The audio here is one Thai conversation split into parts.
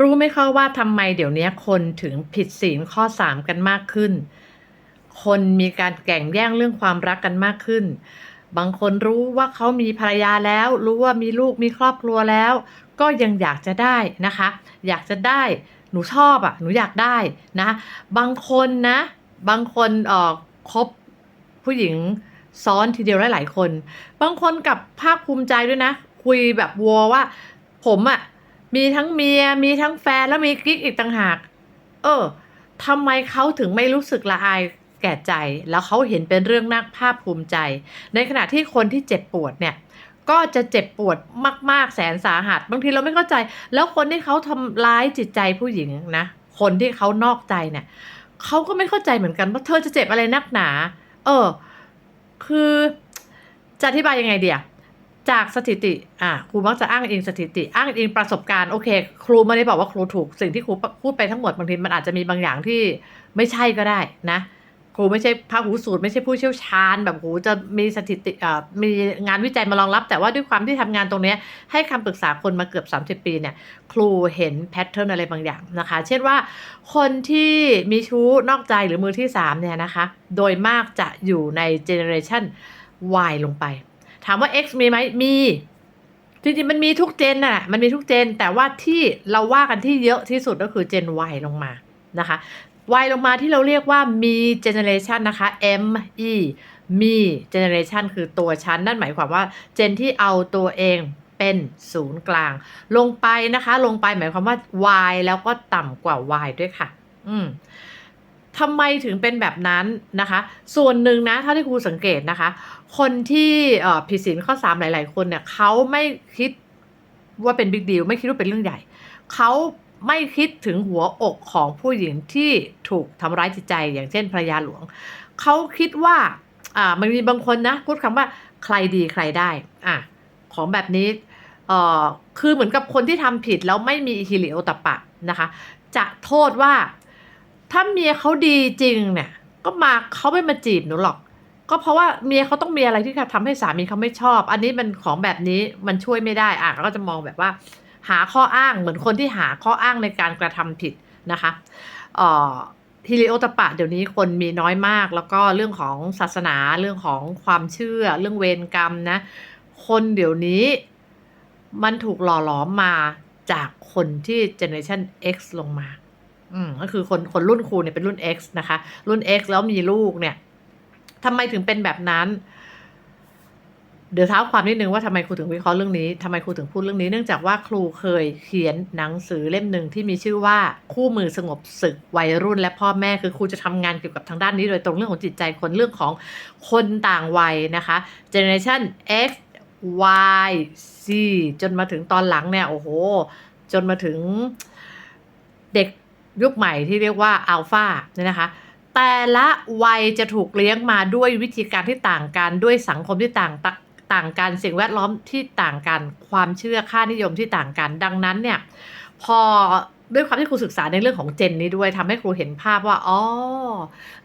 รู้ไหมคะว่าทำไมเดี๋ยวนี้คนถึงผิดศีลข้อสามกันมากขึ้น คนมีการแก่งแย่งเรื่องความรักกันมากขึ้น บางคนรู้ว่าเขามีภรรยาแล้ว รู้ว่ามีลูกมีครอบครัวแล้ว ก็ยังอยากจะได้นะคะ อยากจะได้หนูชอบอะหนูอยากได้นะ บางคนนะ บางคนเอ่อคบผู้หญิงซ้อนทีเดียวหลายๆคน บางคนกับภาคภูมิใจด้วยนะ คุยแบบวัวว่า ผมอะ มีทั้งเมียมีทั้งแฟนแล้วมีกิ๊กอีกต่างหาก เออทำไมเขาถึงไม่รู้สึกละอายแก่ใจ แล้วเขาเห็นเป็นเรื่องน่าภาคภูมิใจ ในขณะที่คนที่เจ็บปวดเนี่ย ก็จะเจ็บปวดมาก ๆ แสนสาหัส บางทีเราไม่เข้าใจ แล้วคนที่เขาทำร้ายจิตใจผู้หญิงนะ คนที่เขานอกใจเนี่ยเขาก็ไม่เข้าใจเหมือนกันว่าเธอจะเจ็บอะไรนักหนา เออ คือจะอธิบายยังไงเดีย จากสถิติ อะครูมักจะอ้างอิงสถิติ อ้างอิงประสบการณ์ โอเค ครูไม่ได้บอกว่าครูถูก สิ่งที่ครูพูดไปทั้งหมดบางทีมันอาจจะมีบางอย่างที่ไม่ใช่ก็ได้นะ ครูไม่ใช่พระหูสูตรไม่ใช่ผู้เชี่ยวชาญ แบบโหจะมีสถิติอ่ามีงานวิจัยมารองรับ แต่ว่าด้วยความที่ทำงานตรงนี้ ให้คำปรึกษาคนมาเกือบ 30 ปีเนี่ย ครูเห็นแพทเทิร์นอะไรบางอย่างนะคะ เช่นว่า คนที่มีชู้นอกใจหรือมือที่3เนี่ยนะคะ โดยมากจะอยู่ในเจเนอเรชัน Y ลงไป ถามว่า X มีไหมมี จริงๆ มันมีทุกเจนน่ะ มันมีทุกเจน แต่ว่าที่เราว่ากันที่เยอะที่สุดก็คือเจน Y ลงมานะคะ Y ลงมาที่เราเรียกว่ามีเจเนเรชันนะคะ M E มีเจเนเรชันคือตัวชั้น นั่นหมายความว่าเจนที่เอาตัวเองเป็นศูนย์กลาง ลงไปนะคะ ลงไปหมายความว่า Y แล้วก็ต่ำกว่า Y ด้วยค่ะ อืม ทำไมถึงเป็นแบบนั้นนะคะ ส่วนหนึ่งนะเท่าที่ครูสังเกตนะคะ คนที่ผิดศีลข้อ3หลาย ๆ คนเนี่ยเขาไม่คิดว่าเป็นบิ๊กดีลไม่คิดว่าเป็นเรื่องใหญ่เขาไม่คิดถึงหัวอกของผู้หญิงที่ถูกทำร้ายจิตใจ อย่างเช่นภรรยาหลวง เขาคิดว่าอ่ามันมีบางคนนะพูดคำว่าใครดีใครได้อะของแบบนี้เอ่อคือเหมือนกับคนที่ทำผิดแล้วไม่มีฮิริโอตปะนะคะ จะโทษว่า ถ้าเมียเขาดีจริงเนี่ย ก็มาเขาไม่มาจีบหนูหรอก ก็เพราะว่าเมียเขาต้องมีอะไรที่ทำให้สามีเขาไม่ชอบ อันนี้มันของแบบนี้มันช่วยไม่ได้อะก็จะมองแบบว่า หาข้ออ้างเหมือนคนที่หาข้ออ้างในการกระทำผิดนะคะเอ่อฮิริโอตปะเดี๋ยวนี้คนมีน้อยมาก แล้วก็เรื่องของศาสนาเรื่องของความเชื่อ เรื่องเวรกรรมนะ คนเดี๋ยวนี้มันถูกหล่อหลอมมาจากคนที่ generation X ลงมา อืมก็คือคนคนรุ่นครูเนี่ยเป็นรุ่น X นะคะ รุ่น X แล้วมีลูกเนี่ยทำไมถึงเป็นแบบนั้น เดี๋ยวเท้าความนิดนึงว่าทำไมครูถึงวิเคราะห์เรื่องนี้ทำไมครูถึงพูดเรื่องนี้ เนื่องจากว่าครูเคยเขียนหนังสือเล่มหนึ่งที่มีชื่อว่าคู่มือสงบศึกวัยรุ่น และพ่อแม่คือครูจะทำงานเกี่ยวกับทางด้านนี้โดยตรงเรื่องของจิตใจคนเรื่องของคนต่างวัยนะคะ generation X Y Z จนมาถึงตอนหลังเนี่ยโอ้โห จนมาถึงเด็ก ยุคใหม่ที่เรียกว่าอัลฟาเนี่ยนะคะ แต่ละวัยจะถูกเลี้ยงมาด้วยวิธีการที่ต่างกันด้วยสังคมที่ต่างต่างกันสิ่งแวดล้อมที่ต่างกัน ความเชื่อค่านิยมที่ต่างกัน ดังนั้นเนี่ยพอด้วยความที่ครูศึกษาในเรื่องของเจนนี้ด้วยทำให้ครูเห็นภาพว่าอ๋อ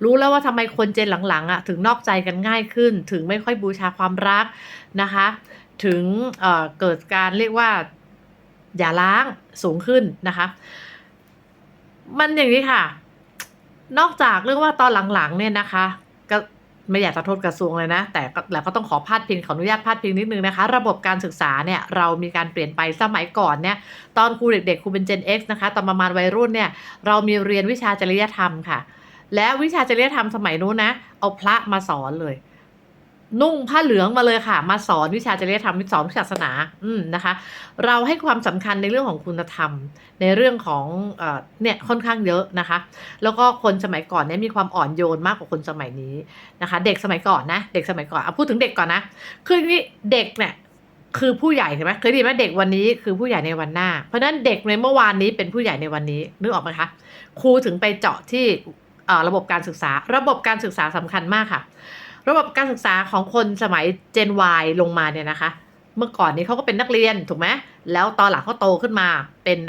รู้แล้วว่าทำไมคนเจนหลังๆอะถึงนอกใจกันง่ายขึ้น ถึงไม่ค่อยบูชาความรักนะคะ ถึงเอ่อเกิดการเรียกว่าอย่าล้างสูงขึ้นนะคะ มันอย่างนี้ค่ะ นอกจากเรื่องว่าตอนหลังๆ เนี่ยนะคะ ก็ไม่อยากจะโทษกระทรวงเลยนะ แต่แล้วก็ต้องขอพาดพิงขออนุญาตพาดพิงนิดนึงนะคะ ระบบการศึกษาเนี่ยเรามีการเปลี่ยนไปสมัยก่อนเนี่ยตอนครูเด็กๆครูเป็น Gen X นะคะตอนประมาณวัยรุ่นเนี่ยเรามีเรียนวิชาจริยธรรมค่ะ และวิชาจริยธรรมสมัยนู้นนะ เอาพระมาสอนเลย นุ่งผ้าเหลืองมาเลยค่ะ มาสอนวิชาจริยธรรมสอนศาสนาอืมนะคะ เราให้ความสำคัญในเรื่องของคุณธรรม ในเรื่องของเอนี่ยค่อนข้างเยอะนะคะ แล้วก็คนสมัยก่อนเนี่ยมีความอ่อนโยนมากกว่าคนสมัยนี้นะคะ เด็กสมัยก่อนนะ เด็กสมัยก่อนเอาพูดถึงเด็กก่อนนะคือนี่เด็กเนี่ยคือผู้ใหญ่ใช่ไหมเคยได้ยินไหมเด็กวันนี้คือผู้ใหญ่ในวันหน้า เพราะนั้นเด็กในเมื่อวานนี้เป็นผู้ใหญ่ในวันนี้นึกออกไหมคะครูถึงไปเจาะที่ระบบการศึกษา ระบบการศึกษาสำคัญมากค่ะ ระบบการศึกษาของคนสมัย Gen Y ลงมาเนี่ยนะคะ เมื่อก่อนนี้เขาก็เป็นนักเรียนถูกไหมแล้วตอนหลังเขาโตขึ้นมาเป็น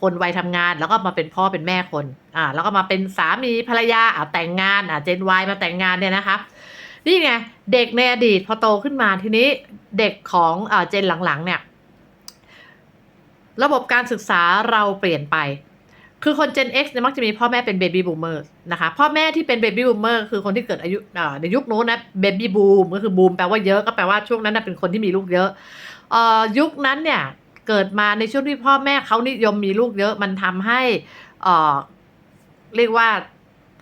คนวัยทำงาน แล้วก็มาเป็นพ่อเป็นแม่คนอ่าแล้วก็มาเป็นสามีภรรยาอ่าแต่งงานอ่าเจนวมาแต่งงานเนี่ยนะคะนี่ไงเด็กในอดีตพอโตขึ้นมาทีนี้เด็กของเจนหลังๆเนี่ย ระบบการศึกษาเราเปลี่ยนไป คือคน Gen X เนี่ยมักจะมีพ่อแม่เป็น Baby Boomer นะคะ พ่อแม่ที่เป็น Baby Boomer คือคนที่เกิดอายุในยุคนู้นนะ Baby Boom ก็คือ Boom แปลว่าเยอะก็แปลว่าช่วงนั้นนะเป็นคนที่มีลูกเยอะออยุคนั้นเนี่ยเกิดมาในช่วงที่พ่อแม่เขานิยมมีลูกเยอะมันทำให้เรียกว่า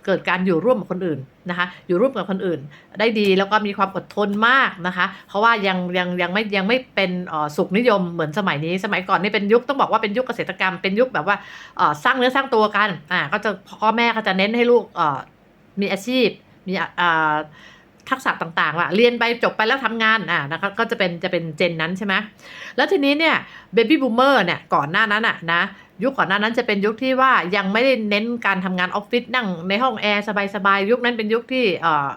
เกิดการอยู่ร่วมกับคนอื่น นะคะอยู่ร่วมกับคนอื่นได้ดีแล้วก็มีความอดทนมากนะคะ เพราะว่ายังยังยังไม่ยังไม่เป็นสุขนิยมเหมือนสมัยนี้ สมัยก่อนนี่เป็นยุคต้องบอกว่าเป็นยุคเกษตรกรรมเป็นยุคแบบว่าสร้างเนื้อสร้างตัวกันอ่าก็จะพ่อแม่ก็จะเน้นให้ลูกมีอาชีพมีอ่า ทักษะต่างๆว่าเรียนไปจบไปแล้วทำงานอ่านะคะก็จะเป็นจะเป็นเจนนั้นใช่ไหมแล้วทีนี้เนี่ยเบบี้บูมเมอร์เนี่ยก่อนหน้านั้นอะนะยุคก่อนหน้านั้นจะเป็นยุคที่ว่ายังไม่ได้เน้นการทำงานออฟฟิศนั่งในห้องแอร์สบายๆยุคนั้นเป็นยุคที่เอ่อ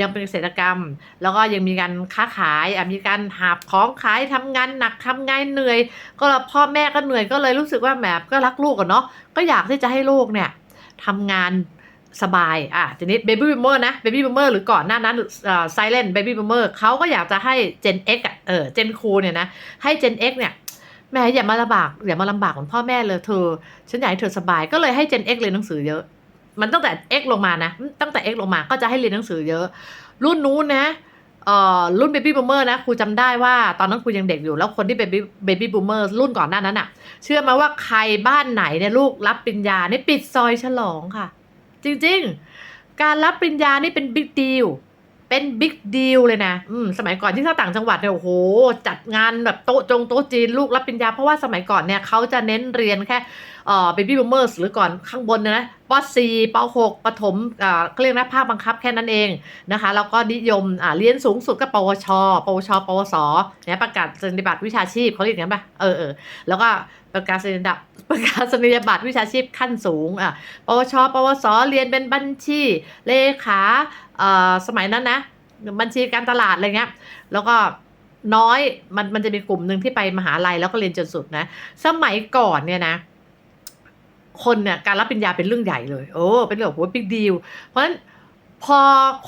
ยังเป็นเกษตรกรรม แล้วก็ยังมีการค้าขายอะมีการหาบของขายทำงานหนักทำงานเหนื่อย ก็พ่อแม่ก็เหนื่อยก็เลยรู้สึกว่าแหมก็รักลูกอะเนาะก็อยากที่จะให้ลูกเนี่ยทำงาน สบาย อะทีนี้ baby boomer นะ baby boomer หรือก่อนหน้านั้นเอ่อ silent baby boomer เขาก็อยากจะให้ gen x อะเออ gen คูเนี่ยนะ ให้ gen x เนี่ยแม่อย่ามาลำบากอย่ามาลำบากเหมือนพ่อแม่เลยเธอ ฉันอยากให้เธอสบายก็เลยให้ gen x เรียนหนังสือเยอะ มันตั้งแต่ X ลงมานะ ตั้งแต่ X ลงมาก็จะให้เรียนหนังสือเยอะ รุ่นนู้นนะเอ่อรุ่น Baby Boomer นะครูจำได้ว่าตอนนั้นครูยังเด็กอยู่ แล้วคนที่ Baby Baby Boomer รุ่นก่อนหน้านั้นอะเชื่อไหมาว่าใครบ้านไหนเนี่ยลูกรับปริญญานี่ปิดซอยฉลองค่ะ จริงๆ การรับปริญญานี่เป็นบิ๊กดีลเป็นบิ๊กดีลเลยนะอืมสมัยก่อนที่ถ้าต่างจังหวัดเนี่ยโอ้โห จัดงานแบบโต๊ะจงโต๊ะจีนลูกรับปริญญา เพราะว่าสมัยก่อนเนี่ยเขาจะเน้นเรียนแค่ เอ่อ baby boomers หรือก่อนข้างบนนะป .4 ป .6 ประถมอ่าเขาเรียกนะภาคบังคับแค่นั้นเองนะคะแล้วก็นิยมอ่าเรียนสูงสุดก็ปวช ปวช ปวสเนี่ยประกาศสนียบัตรวิชาชีพเขาเรียกอย่างนั้นป่ะเออเออแล้วก็ประกาศนียบัตรประกาศนียบัตรวิชาชีพขั้นสูงอะปวช ปวส เรียนเป็นบัญชีเลขาเอ่อสมัยนั้นนะบัญชีการตลาดอะไรเงี้ยแล้วก็น้อยมันมันจะมีกลุ่มหนึ่งที่ไปมหาลัยแล้วก็เรียนจนสุดนะ สมัยก่อนเนี่ยนะ คนเนี่ยการรับปริญญาเป็นเรื่องใหญ่เลยโอ้เป็นเรื่องโหบิ๊กดีลเพราะฉะนั้นพอ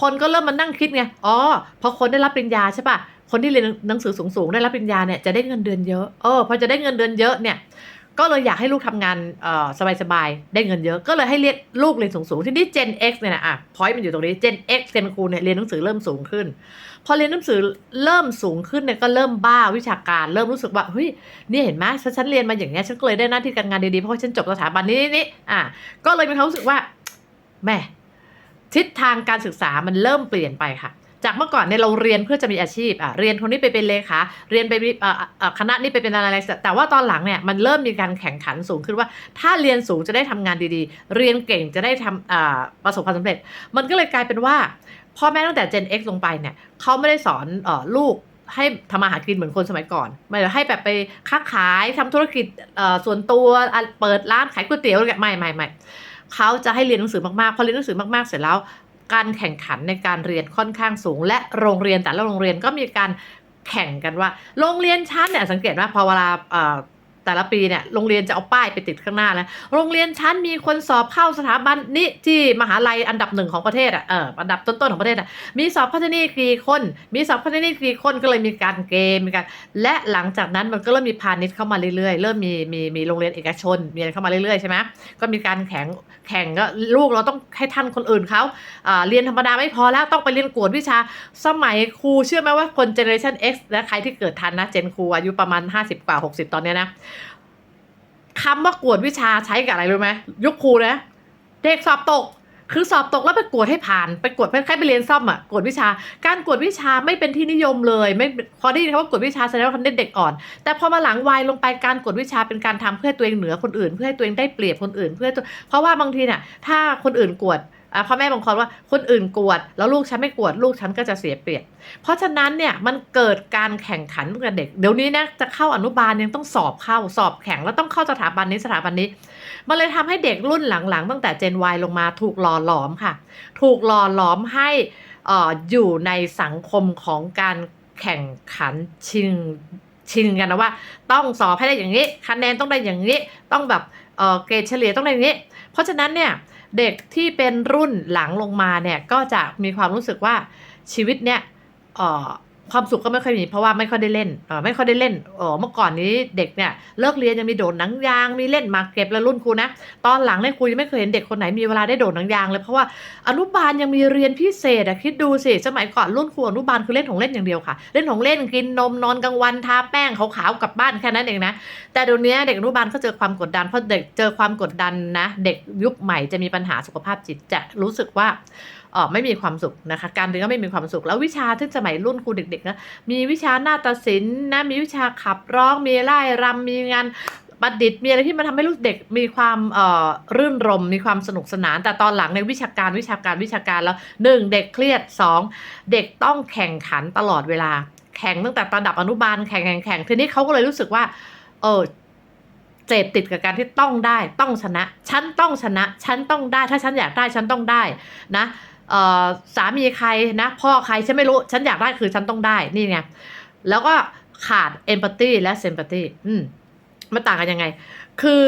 คนก็เริ่มมานั่งคิดไงอ๋อพอคนได้รับปริญญาใช่ปะคนที่เรียนหนังสือสูงๆได้รับปริญญาเนี่ยจะได้เงินเดือนเยอะเออพอจะได้เงินเดือนเยอะเนี่ย ก็เลยอยากให้ลูกทำงานสบายๆ ได้เงินเยอะ ก็เลยให้เรียกลูกเรียนสูงๆ ที่นี่ Gen X เนี่ยนะอะพอยต์มันอยู่ตรงนี้ Gen X Gen คูเนี่ยเรียนหนังสือเริ่มสูงขึ้น พอเรียนหนังสือเริ่มสูงขึ้นเนี่ยก็เริ่มบ้าวิชาการ เริ่มรู้สึกว่าเฮ้ยนี่เห็นไหมฉันฉันเรียนมาอย่างเงี้ยฉันก็เลยได้หน้าที่การงานดีๆ เพราะว่าฉันจบสถาบันนี้นี่นี่อะก็เลยมีความรู้สึกว่าแม่ทิศทางการศึกษามันเริ่มเปลี่ยนไปค่ะ จากเมื่อก่อนเนี่ยเราเรียนเพื่อจะมีอาชีพอะเรียนคนนี้ไปเป็นเลขาเรียนไปเอ่อเอ่อคณะนี้ไปเป็นอะไรแต่ว่าตอนหลังเนี่ยมันเริ่มมีการแข่งขันสูงขึ้นว่า ถ้าเรียนสูงจะได้ทำงานดีๆ เรียนเก่งจะได้ทำอ่าประสบความสำเร็จ มันก็เลยกลายเป็นว่าพ่อแม่ตั้งแต่ Gen X ลงไปเนี่ยเขาไม่ได้สอนอลูกให้ทำมาหากินเหมือนคนสมัยก่อนไม่ให้แบบไปค้าขายทำธุรกิจอ่อส่วนตัวเปิดร้านขายก๋วยเตี๋ยวอะไรไม่ไม่ไม่เขาจะให้เรียนหนังสือมากๆ พอเรียนหนังสือมากๆ เสร็จแล้ว การแข่งขันในการเรียนค่อนข้างสูง และโรงเรียนแต่ละโรงเรียนก็มีการแข่งกันว่า โรงเรียนชั้นเนี่ยสังเกตว่าพอเวลา แต่ละปีเนี่ยโรงเรียนจะเอาป้ายไปติดข้างหน้าแล้วโรงเรียนชั้นมีคนสอบเข้าสถาบันนี้ที่มหาลัยอันดับหนึ่งของประเทศอะเอออันดับต้นๆของประเทศอะมีสอบพัฒนีกี่คน มีสอบพัฒนีกี่คนก็เลยมีการเกมมีการและหลังจากนั้นมันก็เริ่มมีพาณิชย์เข้ามาเรื่อยๆ เริ่มมีมีมีโรงเรียนเอกชนมีอะไรเข้ามาเรื่อยๆใช่ไหมก็มีการแข่งแข่งก็ลูกเราต้องให้ทันคนอื่นเขาอ่าเรียนธรรมดาไม่พอแล้วต้องไปเรียนกวดวิชาสมัยครูเชื่อไหมว่าคนเจเนอเรชัน X และใครที่เกิดทันนะเจนครูอายุประมาณ 50 กว่า 60 ตอนเนี้ยนะ คำว่ากวดวิชาใช้กับอะไรรู้ไหมยุคครูนะ เด็กสอบตก คือสอบตกแล้วไปกวดให้ผ่าน ไปกวดไปใครไปเรียนซ่อมอะกวดวิชา การกวดวิชาไม่เป็นที่นิยมเลย ไม่พอได้ยินคำว่ากวดวิชาแสดงว่าคนเด็กอ่อน แต่พอมาหลังวัยลงไปการกวดวิชาเป็นการทำเพื่อตัวเองเหนือคนอื่น เพื่อให้ตัวเองได้เปรียบคนอื่น เพื่อเพราะว่าบางทีเนี่ยถ้าคนอื่นกวด พ่อแม่บางคนว่าคนอื่นกวด แล้วลูกฉันไม่กวด ลูกฉันก็จะเสียเปรียบ เพราะฉะนั้นเนี่ยมันเกิดการแข่งขันตั้งแต่เด็ก เดี๋ยวนี้นะจะเข้าอนุบาลยังต้องสอบเข้าสอบแข่งแล้วต้องเข้าสถาบันนี้สถาบันนี้ มันเลยทำให้เด็กรุ่นหลังๆ ตั้งแต่เจน Y ลงมาถูกหล่อหลอมค่ะ ถูกหล่อหลอมให้อออยู่ในสังคมของการแข่งขันชิงชิงกันนะว่า ต้องสอบให้ได้อย่างนี้คะแนนต้องได้อย่างนี้ต้องแบบเเกรดเฉลี่ยต้องได้อย่างนี้ เพราะฉะนั้นเนี่ย เด็กที่เป็นรุ่นหลังลงมาเนี่ยก็จะมีความรู้สึกว่าชีวิตเนี่ยเออ ความสุขก็ไม่ค่อยมีเพราะว่าไม่ค่อยได้เล่นเออไม่ค่อยได้เล่นเออเมื่อก่อนนี้เด็กเนี่ยเลิกเรียนยังมีโดดหนังยางมีเล่นมาเก็บแล้วรุ่นครูนะตอนหลังเนี่ยครูยังไม่เคยเห็นเด็กคนไหนมีเวลาได้โดดหนังยางเลยเพราะว่าอนุบาลยังมีเรียนพิเศษอะคิดดูสิสมัยก่อนรุ่นครูอนุบาลคือเล่นของเล่นอย่างเดียวค่ะ เล่นของเล่นกินนมนอนกลางวันทาแป้งขาวๆกลับบ้านแค่นั้นเองนะแต่เดี๋ยวนี้เด็กอนุบาลเขาเจอความกดดันเพราะเด็กเจอความกดดันนะ เด็กยุคใหม่จะมีปัญหาสุขภาพจิตจะรู้สึกว่า ออไม่มีความสุขนะคะ การเรียนก็ไม่มีความสุข แล้ววิชาที่สมัยรุ่นครูเด็กๆนะมีวิชาหน้าฏศิลป์นะมีวิชาขับร้องมีไล่รำมีงานประดิษฐ์มีอะไรที่มันทำให้ลูกเด็กมีความเอ่อรื่นรมมีความสนุกสนาน แต่ตอนหลังในวิชาการวิชาการวิชาการแล้วหนึ่งเด็กเครียดสองเด็กต้องแข่งขันตลอดเวลา แข่งตั้งแต่ระดับอนุบาลแข่งแข่งแข่งทีนี้เขาก็เลยรู้สึกว่า เออเสพติดกับการที่ต้องได้ต้องชนะ ฉันต้องชนะ ฉันต้องได้ ถ้าฉันอยากได้ฉันต้องได้นะ สามีใครนะพ่อใครฉันไม่รู้ฉันอยากได้คือฉันต้องได้นี่ไงแล้วก็ขาดเอมพัตตีและเซมพัตตีอืมมันต่างกันยังไง คือ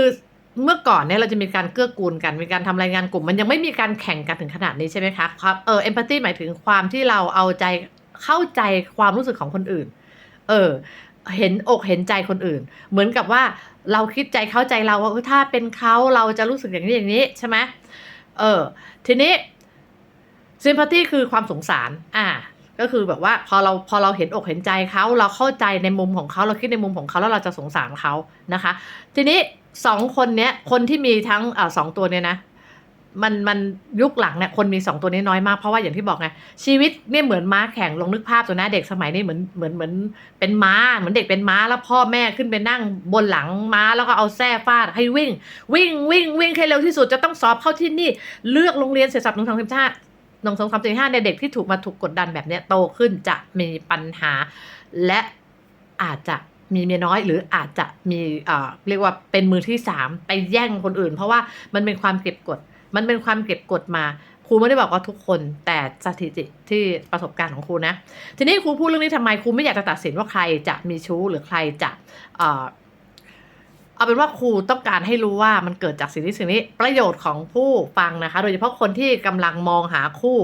เมื่อก่อนเนี่ยเราจะมีการเกื้อกูลกันมีการทำรายงานกลุ่ม มันยังไม่มีการแข่งกันถึงขนาดนี้ใช่ไหมคะครับเออเอมพัตตีหมายถึงความที่เราเอาใจเข้าใจความรู้สึกของคนอื่น เออ เห็นอกเห็นใจคนอื่น เหมือนกับว่าเราคิดใจเข้าใจเราว่าถ้าเป็นเขาเราจะรู้สึกอย่างนี้อย่างนี้ใช่ไหมเออ ทีนี้ sympathy คือความสงสาร อ่า ก็คือแบบว่าพอเราพอเราเห็นอกเห็นใจเขาเราเข้าใจในมุมของเขาเราคิดในมุมของเขาแล้วเราจะสงสารเขานะคะ ทีนี้สองคนเนี้ยคนที่มีทั้งอ่าสองตัวเนี้ยนะมันมันยุคหลังเนี่ยคนมีสองตัวนี้น้อยมากเพราะว่าอย่างที่บอกไงชีวิตเนี่ยเหมือนม้าแข่งลองนึกภาพตัวนะเด็กสมัยนี้เหมือนเหมือนเหมือนเป็นม้าเหมือนเด็กเป็นม้าแล้วพ่อแม่ขึ้นไปนั่งบนหลังม้าแล้วก็เอาแส้ฟาดให้วิ่ง วิ่งวิ่งวิ่งให้เร็วที่สุดจะต้องสอบเข้าที่นี่ เลือกโรงเรียนเสร็จสับหนึ่งสองสามชาติ หนึ่งสองสามสี่ห้าเนี่ยเด็กที่ถูกมาถูกกดดันแบบเนี้ยโตขึ้นจะมีปัญหา และอาจจะมีเมียน้อยหรืออาจจะมีเอ่อเรียกว่าเป็นมือที่สามไปแย่งคนอื่น เพราะว่ามันเป็นความเก็บกด มันเป็นความเก็บกดมาครูไม่ได้บอกว่าทุกคนแต่สถิติที่ประสบการณ์ของครูนะ ทีนี้ครูพูดเรื่องนี้ทำไมครูไม่อยากจะตัดสินว่าใครจะมีชู้หรือใครจะเอ่อ เอาเป็นว่าครูต้องการให้รู้ว่ามันเกิดจากสิ่งนี้สิ่งนี้ประโยชน์ของผู้ฟังนะคะ โดยเฉพาะคนที่กำลังมองหาคู่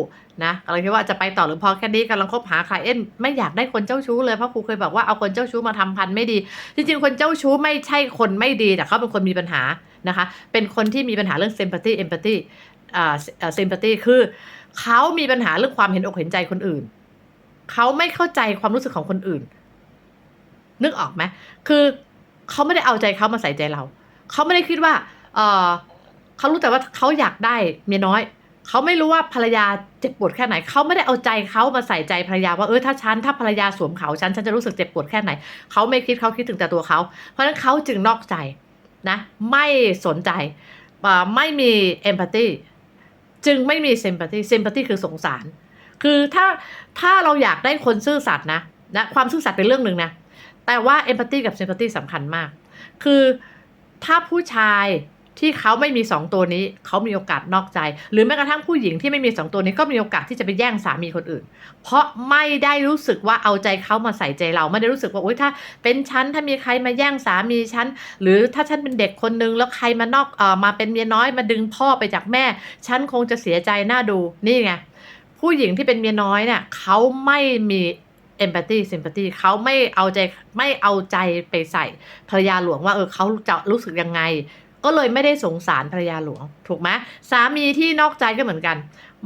นะกำลังคิดว่าจะไปต่อหรือพอแค่นี้กำลังคบหาใครเอ็นไม่อยากได้คนเจ้าชู้เลยเพราะครูเคยบอกว่าเอาคนเจ้าชู้มาทำพันไม่ดี จริงๆ คนเจ้าชู้ไม่ใช่คนไม่ดีแต่เขาเป็นคนมีปัญหานะคะ เป็นคนที่มีปัญหาเรื่อง sympathy empathy อ่าเอ่อ sympathy คือเขามีปัญหาเรื่องความเห็นอกเห็นใจคนอื่นเขาไม่เข้าใจความรู้สึกของคนอื่น นึกออกไหมคือ เขาไม่ได้เอาใจเขามาใส่ใจเรา เขาไม่ได้คิดว่า เออเขารู้แต่ว่าเขาอยากได้เมียน้อย เขาไม่รู้ว่าภรรยาเจ็บปวดแค่ไหน เขาไม่ได้เอาใจเขามาใส่ใจภรรยาว่าเออถ้าฉันถ้าภรรยาสวมเขาฉันฉันจะรู้สึกเจ็บปวดแค่ไหน เขาไม่คิดเขาคิดถึงแต่ตัวเขา เพราะฉะนั้นเขาจึงนอกใจนะ ไม่สนใจไม่มีเอมพัตตีจึงไม่มีเซมพัตตีเซมพัตตีคือสงสาร คือถ้าถ้าเราอยากได้คนซื่อสัตย์นะนะความซื่อสัตย์เป็นเรื่องหนึ่งนะ แต่ว่าเอมพัตตีกับเซมพัตตีสำคัญมาก คือถ้าผู้ชายที่เขาไม่มีสองตัวนี้ เขามีโอกาสนอกใจ หรือแม้กระทั่งผู้หญิงที่ไม่มีสองตัวนี้ก็มีโอกาสที่จะไปแย่งสามีคนอื่น เพราะไม่ได้รู้สึกว่าเอาใจเขามาใส่ใจเราไม่ได้รู้สึกว่าโอ๊ยถ้า เป็นฉันถ้ามีใครมาแย่งสามีฉันหรือถ้าฉันเป็นเด็กคนนึงแล้วใครมานอกเอ่อมาเป็นเมียน้อยมาดึงพ่อไปจากแม่ ฉันคงจะเสียใจหน้าดูนี่ไงผู้หญิงที่เป็นเมียน้อยเนี่ยเขาไม่มี เอมพัตตีซิมพัตตีเขาไม่เอาใจไม่เอาใจไปใส่ภรรยาหลวงว่าเออเขาจะรู้สึกยังไง ก็เลยไม่ได้สงสารภรรยาหลวง ถูกไหมสามีที่นอกใจก็เหมือนกัน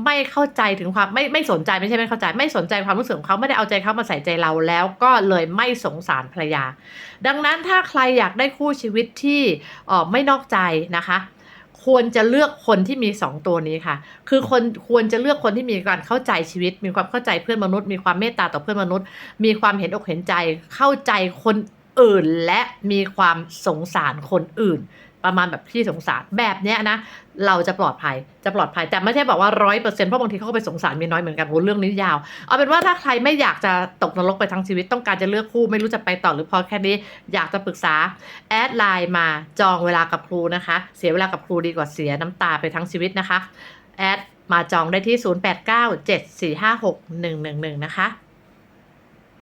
ไม่เข้าใจถึงความไม่ไม่สนใจไม่ใช่ไม่เข้าใจ ไม่สนใจความรู้สึกของเขาไม่ได้เอาใจเขามาใส่ใจเราแล้วก็เลยไม่สงสารภรรยา ดังนั้นถ้าใครอยากได้คู่ชีวิตที่ออไม่นอกใจนะคะ ควรจะเลือกคนที่มีสองตัวนี้ค่ะ คือคนควรจะเลือกคนที่มีการเข้าใจชีวิต มีความเข้าใจเพื่อนมนุษย์ มีความเมตตาต่อเพื่อนมนุษย์ มีความเห็นอกเห็นใจ เข้าใจคนอื่นและมีความสงสารคนอื่น ประมาณแบบพี่สงสารแบบเนี้ยนะ เราจะปลอดภัยจะปลอดภัย แต่ไม่ใช่บอกว่าร้อยเปอร์เซ็นต์เพราะบางทีเขาก็ไปสงสารเมียน้อยเหมือนกันโหเรื่องนี้ยาว เอาเป็นว่าถ้าใครไม่อยากจะตกนรกไปทั้งชีวิตต้องการจะเลือกคู่ไม่รู้จะไปต่อหรือพอแค่นี้อยากจะปรึกษาแอดไลน์มาจองเวลากับครูนะคะ เสียเวลากับครูดีกว่าเสียน้ำตาไปทั้งชีวิตนะคะแอดมาจองได้ที่ 0897456111 นะคะ